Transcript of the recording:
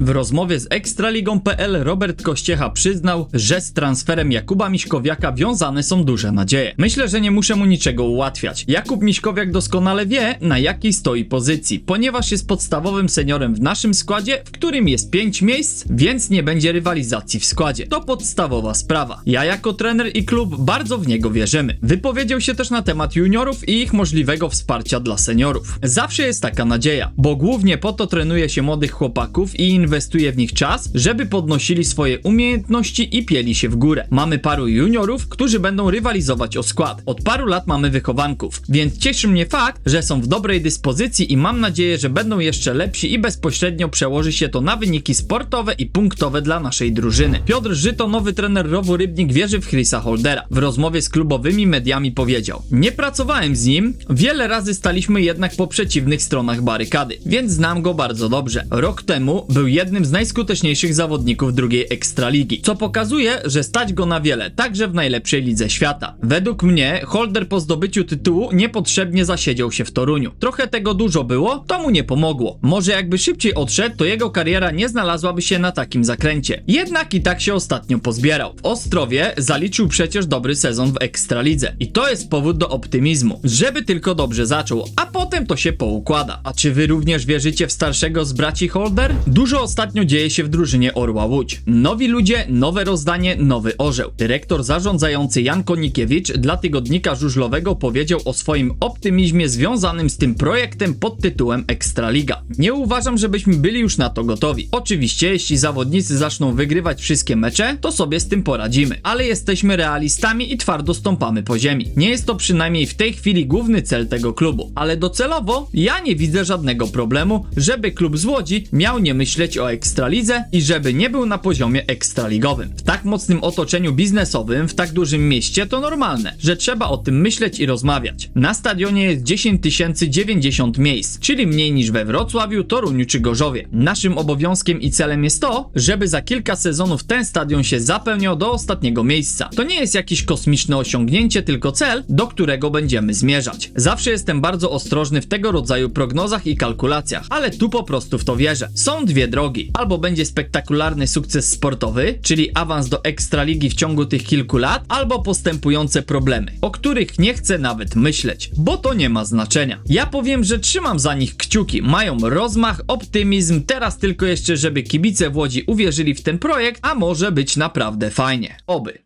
W rozmowie z Ekstraligą.pl Robert Kościecha przyznał, że z transferem Jakuba Miśkowiaka wiązane są duże nadzieje. Myślę, że nie muszę mu niczego ułatwiać. Jakub Miśkowiak doskonale wie, na jakiej stoi pozycji, ponieważ jest podstawowym seniorem w naszym składzie, w którym jest 5 miejsc, więc nie będzie rywalizacji w składzie. To podstawowa sprawa. Ja jako trener i klub bardzo w niego wierzymy. Wypowiedział się też na temat juniorów i ich możliwego wsparcia dla seniorów. Zawsze jest taka nadzieja, bo głównie po to trenuje się młodych chłopaków i inwestuje w nich czas, żeby podnosili swoje umiejętności i pieli się w górę. Mamy paru juniorów, którzy będą rywalizować o skład. Od paru lat mamy wychowanków, więc cieszy mnie fakt, że są w dobrej dyspozycji i mam nadzieję, że będą jeszcze lepsi i bezpośrednio przełoży się to na wyniki sportowe i punktowe dla naszej drużyny. Piotr Żyto, nowy trener Rowu Rybnik, wierzy w Chrisa Holdera. W rozmowie z klubowymi mediami powiedział: Nie pracowałem z nim, wiele razy staliśmy jednak po przeciwnych stronach barykady, więc znam go bardzo dobrze. Rok temu był jednym z najskuteczniejszych zawodników drugiej ekstraligi, co pokazuje, że stać go na wiele, także w najlepszej lidze świata. Według mnie Holder po zdobyciu tytułu niepotrzebnie zasiedział się w Toruniu. Trochę tego dużo było, to mu nie pomogło. Może jakby szybciej odszedł, to jego kariera nie znalazłaby się na takim zakręcie. Jednak i tak się ostatnio pozbierał. W Ostrowie zaliczył przecież dobry sezon w Ekstralidze. I to jest powód do optymizmu, żeby tylko dobrze zaczął, a potem to się poukłada. A czy wy również wierzycie w starszego z braci Holder? Dużo ostatnio dzieje się w drużynie Orła Łódź. Nowi ludzie, nowe rozdanie, nowy orzeł. Dyrektor zarządzający Jan Konikiewicz dla tygodnika żużlowego powiedział o swoim optymizmie związanym z tym projektem pod tytułem Ekstraliga. Nie uważam, żebyśmy byli już na to gotowi. Oczywiście, jeśli zawodnicy zaczną wygrywać wszystkie mecze, to sobie z tym poradzimy. Ale jesteśmy realistami i twardo stąpamy po ziemi. Nie jest to przynajmniej w tej chwili główny cel tego klubu. Ale docelowo ja nie widzę żadnego problemu, żeby klub z Łodzi miał nie myśleć o ekstralidze i żeby nie był na poziomie ekstraligowym. W tak mocnym otoczeniu biznesowym, w tak dużym mieście to normalne, że trzeba o tym myśleć i rozmawiać. Na stadionie jest 10 090 miejsc, czyli mniej niż we Wrocławiu, Toruniu czy Gorzowie. Naszym obowiązkiem i celem jest to, żeby za kilka sezonów ten stadion się zapełniał do ostatniego miejsca. To nie jest jakieś kosmiczne osiągnięcie, tylko cel, do którego będziemy zmierzać. Zawsze jestem bardzo ostrożny w tego rodzaju prognozach i kalkulacjach, ale tu po prostu w to wierzę. Są dwie drogi. Albo będzie spektakularny sukces sportowy, czyli awans do ekstraligi w ciągu tych kilku lat, albo postępujące problemy, o których nie chcę nawet myśleć, bo to nie ma znaczenia. Ja powiem, że trzymam za nich kciuki. Mają rozmach, optymizm, teraz tylko jeszcze, żeby kibice w Łodzi uwierzyli w ten projekt, a może być naprawdę fajnie. Oby.